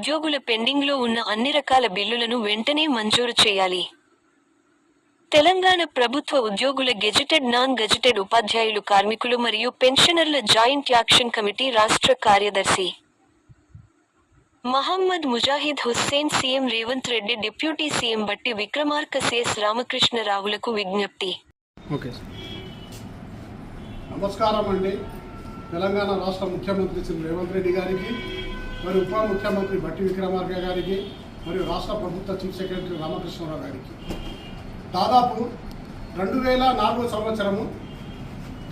ఉద్యోగుల పెండింగ్లో ఉన్న అన్ని రకాల బిల్లులను వెంటనే మంజూరు చేయాలి. తెలంగాణ ప్రభుత్వ ఉద్యోగుల గెజిటెడ్ నాన్ గెజిటెడ్ ఉపాధ్యాయులు కార్మికులు మరియు పెన్షనర్ల జాయింట్ యాక్షన్ కమిటీ రాష్ట్ర కార్యదర్శి Mohammed Mujahid Hussain CM Revanth Reddy deputy CM Bhatti Vikramarka CS రామకృష్ణరావులకు విజ్ఞప్తి. నమస్కారం అండి. తెలంగాణ రాష్ట్ర ముఖ్యమంత్రి శ్రీ రేవంత్ రెడ్డి గారికి మరి ఉప ముఖ్యమంత్రి భట్టి విక్రమార్క గారికి మరియు రాష్ట్ర ప్రభుత్వ చీఫ్ సెక్రటరీ రామకృష్ణరావు గారికి. దాదాపు రెండు వేల నాలుగో సంవత్సరము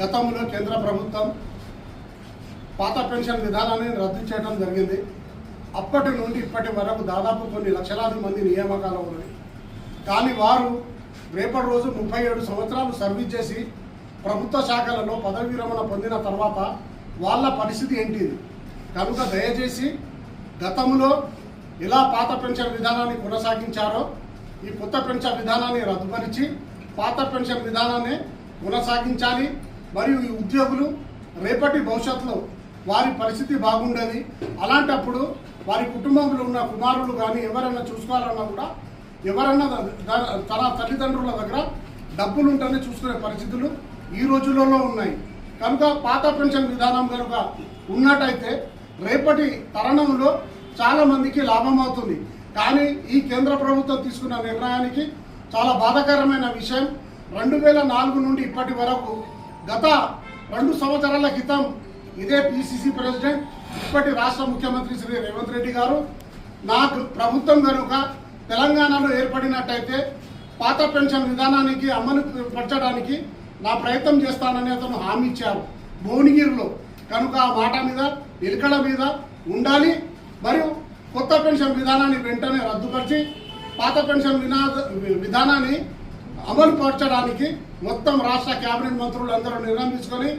గతంలో కేంద్ర ప్రభుత్వం పాత పెన్షన్ విధానాన్ని రద్దు చేయడం జరిగింది. అప్పటి నుండి ఇప్పటి వరకు దాదాపు కొన్ని లక్షలాది మంది నియామకాలు ఉన్నాయి. కానీ వారు రేపటి రోజు ముప్పై ఏడు సంవత్సరాలు సర్వీస్ చేసి ప్రభుత్వ శాఖలలో పదవి విరమణ పొందిన తర్వాత వాళ్ళ పరిస్థితి ఏంటిది కనుక దయచేసి గతంలో ఎలా పాత పెన్షన్ విధానాన్ని కొనసాగించారో ఈ కొత్త పెన్షన్ విధానాన్ని రద్దుపరిచి పాత పెన్షన్ విధానాన్ని కొనసాగించాలి. మరియు ఈ ఉద్యోగులు రేపటి భవిష్యత్తులో వారి పరిస్థితి బాగుండేది. అలాంటప్పుడు వారి కుటుంబంలో ఉన్న కుమారులు కానీ ఎవరైనా చూసుకోవాలన్నా కూడా ఎవరన్నా తన తల్లిదండ్రుల దగ్గర డబ్బులు ఉంటేనే చూసుకునే పరిస్థితులు ఈ రోజులలో ఉన్నాయి. కనుక పాత పెన్షన్ విధానం కనుక ఉన్నట్టయితే రేపటి తరుణంలో చాలా మందికి లాభం అవుతుంది. కానీ ఈ కేంద్ర ప్రభుత్వం తీసుకున్న నిర్ణయానికి చాలా బాధాకరమైన విషయం. రెండు వేల నాలుగు నుండి ఇప్పటి వరకు గత రెండు సంవత్సరాల క్రితం ఇదే పిసిసి ప్రెసిడెంట్ ఇప్పటి రాష్ట్ర ముఖ్యమంత్రి శ్రీ రేవంత్ రెడ్డి గారు నాకు ప్రభుత్వం కనుక తెలంగాణలో ఏర్పడినట్టయితే పాత పెన్షన్ విధానానికి అమలు పరచడానికి నా ప్రయత్నం చేస్తానని అతను హామీ ఇచ్చారు. భువనగిరిలో కనుక ఆ మాట మీద నిలకడ మీద ఉండాలి. మరియు కొత్త పెన్షన్ విధానాన్ని వెంటనే రద్దుపరిచి పాత పెన్షన్ వినాద విధానాన్ని అమలు పరచడానికి మొత్తం రాష్ట్ర కేబినెట్ మంత్రులు అందరూ నిర్ణయం తీసుకొని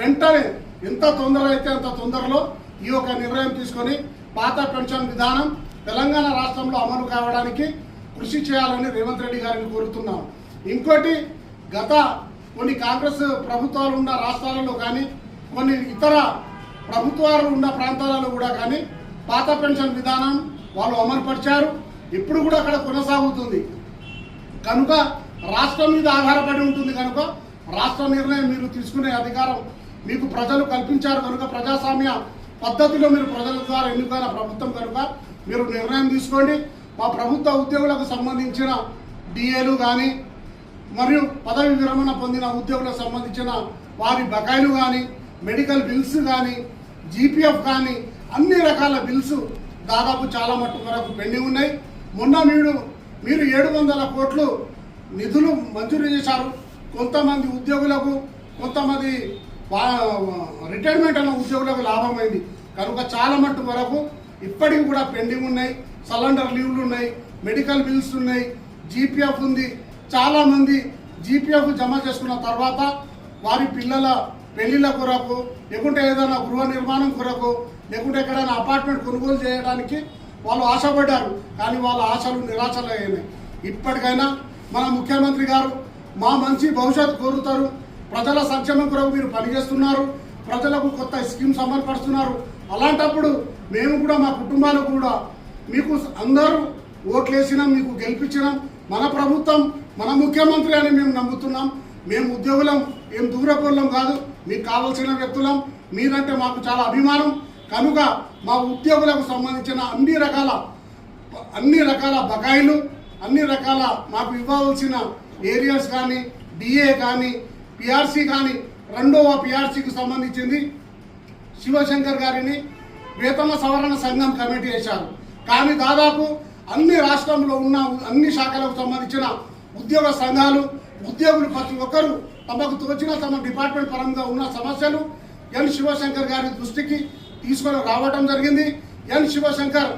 వెంటనే ఎంత తొందర అయితే అంత తొందరలో ఈ యొక్క నిర్ణయం తీసుకొని పాత పెన్షన్ విధానం తెలంగాణ రాష్ట్రంలో అమలు కావడానికి కృషి చేయాలని రేవంత్ రెడ్డి గారిని కోరుతున్నాం. ఇంకోటి గత కొన్ని కాంగ్రెస్ ప్రభుత్వాలు ఉన్న రాష్ట్రాలలో కానీ కొన్ని ఇతర ప్రభుత్వాలు ఉన్న ప్రాంతాలలో కూడా కానీ పాత పెన్షన్ విధానం వాళ్ళు అమలుపరిచారు. ఇప్పుడు కూడా అక్కడ కొనసాగుతుంది. కనుక రాష్ట్రం మీద ఆధారపడి ఉంటుంది కనుక రాష్ట్ర నిర్ణయం మీరు తీసుకునే అధికారం మీకు ప్రజలు కల్పించారు కనుక ప్రజాస్వామ్య పద్ధతిలో మీరు ప్రజల ద్వారా ఎన్నుకైన ప్రభుత్వం కనుక మీరు నిర్ణయం తీసుకోండి. మా ప్రభుత్వ ఉద్యోగులకు సంబంధించిన డిఏలు కానీ మరియు పదవి విరమణ పొందిన ఉద్యోగులకు సంబంధించిన వారి బకాయిలు కానీ మెడికల్ బిల్స్ కానీ జీపీఎఫ్ కానీ అన్ని రకాల బిల్స్ దాదాపు చాలా మట్టు వరకు పెండింగ్ ఉన్నాయి. మొన్న మీరు మీరు ఏడు వందల కోట్లు నిధులు మంజూరు చేశారు. కొంతమంది ఉద్యోగులకు కొంతమంది రిటైర్మెంట్ అన్న ఉద్యోగులకు లాభమైంది. కనుక చాలా మట్టు వరకు ఇప్పటికి కూడా పెండింగ్ ఉన్నాయి. సలండర్ లీవ్లు ఉన్నాయి మెడికల్ బిల్స్ ఉన్నాయి జీపీఎఫ్ ఉంది. చాలామంది జీపీఎఫ్ జమ చేసుకున్న తర్వాత వారి పిల్లల పెళ్ళిళ్ళ కొరకు లేకుంటే ఏదైనా గృహ నిర్మాణం కొరకు లేకుంటే ఎక్కడైనా అపార్ట్మెంట్ కొనుగోలు చేయడానికి వాళ్ళు ఆశపడ్డారు. కానీ వాళ్ళ ఆశలు నిరాశలు అయినాయి ఇప్పటికైనా మన ముఖ్యమంత్రి గారు మా మంచి భవిష్యత్తు కోరుతారు. ప్రజల సంక్షేమం కొరకు మీరు పనిచేస్తున్నారు. ప్రజలకు కొత్త స్కీమ్స్ అమలుపరుస్తున్నారు అలాంటప్పుడు మేము కూడా మా కుటుంబాలు కూడా మీకు అందరూ ఓట్లేసినాం మీకు గెలిపించినాం. మన ప్రభుత్వం మన ముఖ్యమంత్రి అని మేము నమ్ముతున్నాం. మేము ఉద్యోగులం ఏం దూరపూర్లం కాదు. మీకు కావాల్సిన వ్యక్తులం మీరంటే మాకు చాలా అభిమానం. కనుక మా ఉద్యోగులకు సంబంధించిన అన్ని రకాల అన్ని రకాల బకాయిలు అన్ని రకాల మాకు ఇవ్వాల్సిన ఏరియాస్ కానీ డిఏ కానీ పిఆర్సీ కానీ రెండవ పిఆర్సీకి సంబంధించింది శివశంకర్ గారిని వేతన సవరణ సంఘం కమిటీ వేశారు. కానీ దాదాపు అన్ని రాష్ట్రంలో ఉన్న అన్ని శాఖలకు సంబంధించిన ఉద్యోగ సంఘాలు ఉద్యోగులు ప్రతి ఒక్కరూ తమకు తోచిన తమ డిపార్ట్మెంట్ పరంగా ఉన్న సమస్యలు ఎన్ శివశంకర్ గారి దృష్టికి తీసుకొని రావడం జరిగింది. ఎన్ శివశంకర్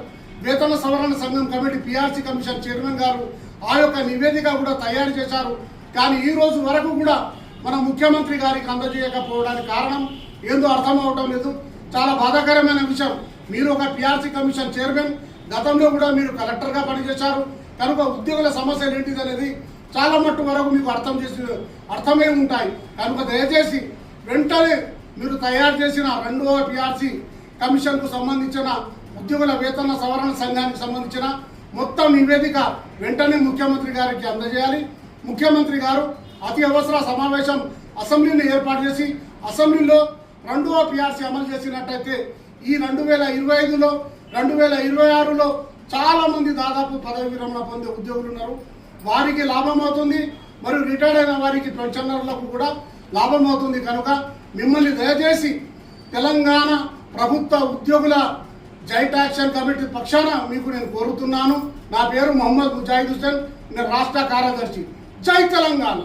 వేతన సవరణ సంఘం కమిటీ పిఆర్సీ కమిషన్ చైర్మన్ గారు ఆ యొక్క నివేదిక కూడా తయారు చేశారు. కానీ ఈ రోజు వరకు కూడా మన ముఖ్యమంత్రి గారికి అందజేయకపోవడానికి కారణం ఏందో అర్థం అవటం లేదు. చాలా బాధాకరమైన విషయం. మీరు ఒక పిఆర్సీ కమిషన్ చైర్మన్ గతంలో కూడా మీరు కలెక్టర్గా పనిచేశారు. కనుక ఉద్యోగుల సమస్యలు ఏంటిది అనేది చాలా మట్టు వరకు మీకు అర్థం చేసి అర్థమై ఉంటాయి. కనుక దయచేసి వెంటనే మీరు తయారు చేసిన రెండవ పిఆర్సీ కమిషన్కు సంబంధించిన ఉద్యోగుల వేతన సవరణ సంఘానికి సంబంధించిన మొత్తం నివేదిక వెంటనే ముఖ్యమంత్రి గారికి అందజేయాలి. ముఖ్యమంత్రి గారు అతి అవసర సమావేశం అసెంబ్లీని ఏర్పాటు చేసి అసెంబ్లీలో రెండవ పిఆర్సీ అమలు చేసినట్టయితే ఈ రెండు వేల ఇరవై ఐదులో రెండు వేల ఇరవై ఆరులో చాలామంది దాదాపు పదవి విరమణ పొందే ఉద్యోగులు ఉన్నారు. వారికి లాభం అవుతుంది మరియు రిటైర్డ్ అయిన వారికి పెన్షనర్లకు కూడా లాభం అవుతుంది. కనుక మిమ్మల్ని దయచేసి తెలంగాణ ప్రభుత్వ ఉద్యోగుల జాయింట్ యాక్షన్ కమిటీ పక్షాన మీకు నేను కోరుతున్నాను. నా పేరు మొహమ్మద్ ముజాహిద్ హుసేన్ నేను రాష్ట్ర కార్యదర్శి. జై తెలంగాణ!